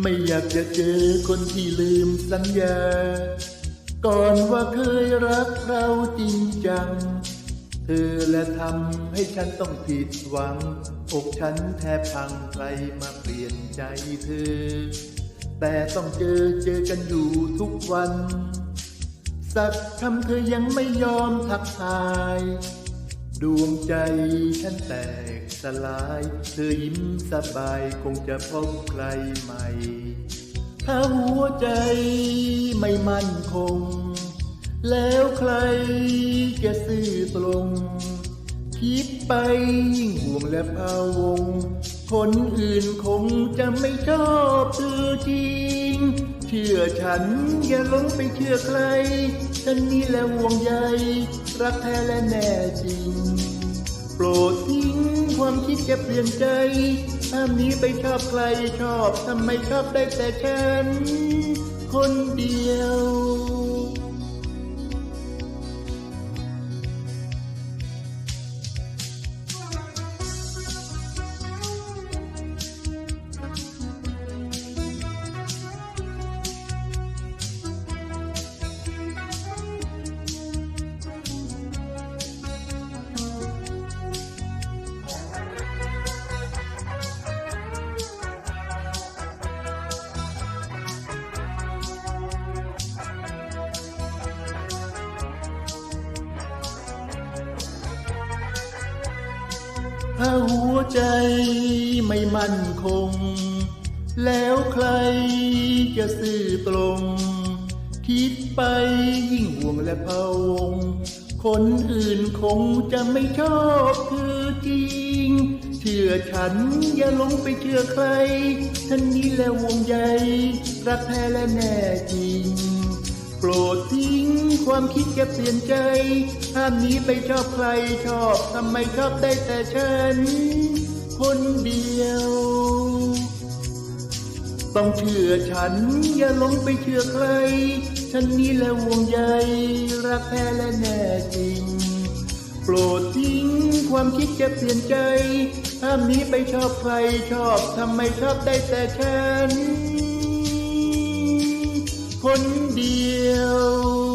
ไม่อยากจะเจอคนที่ลืมสัญญา ก่อนว่าเคยรักเราจริงจัง เธอและทำให้ฉันต้องผิดหวัง อกฉันแทบพังใครมาเปลี่ยนใจเธอ แต่ต้องเจอเจอกันอยู่ทุกวัน สักคำเธอยังไม่ยอมทักทาย ดวงใจฉันแตก ลาย เธอยิ้มสบายคงจะพบใครใหม่ ถ้าหัวใจไม่มั่นคง แล้วใครจะซื่อตรง คิดไปยิ่งห่วงและพะวง คนอื่นคงจะไม่ชอบเธอจริง เชื่อฉันอย่าหลงไปเชื่อใคร ฉันนี่แหละห่วงใยรักแท้และแน่จริง โปรด ความคิดจะเปลี่ยนใจถ้านี้ไปชอบใครชอบทำไมชอบได้แต่ฉัน คนเดียว ถ้าหัวใจไม่มั่นคง แล้วใครจะซื่อตรง คิดไปยิ่งห่วงและพะวง คนอื่นคงจะไม่ชอบเธอจริง เชื่อฉันอย่าหลงไปเชื่อใครฉันนี้และวงใยรักแท้และแน่จริง รดทิ้งความคิดจะเปลี่ยนใจห้ามนี้ไปชอบใครชอบทำไมชอบได้แต่ฉัน คนเดียว ต้องเชื่อฉันอย่าหลงไปเชื่อใคร ฉันนี้แหละวงใยรักแท้และแน่จริง โปรดทิ้งความคิดจะเปลี่ยนใจห้ามนี้ไปชอบใครชอบทำไมชอบได้แต่ฉัน คนเดียว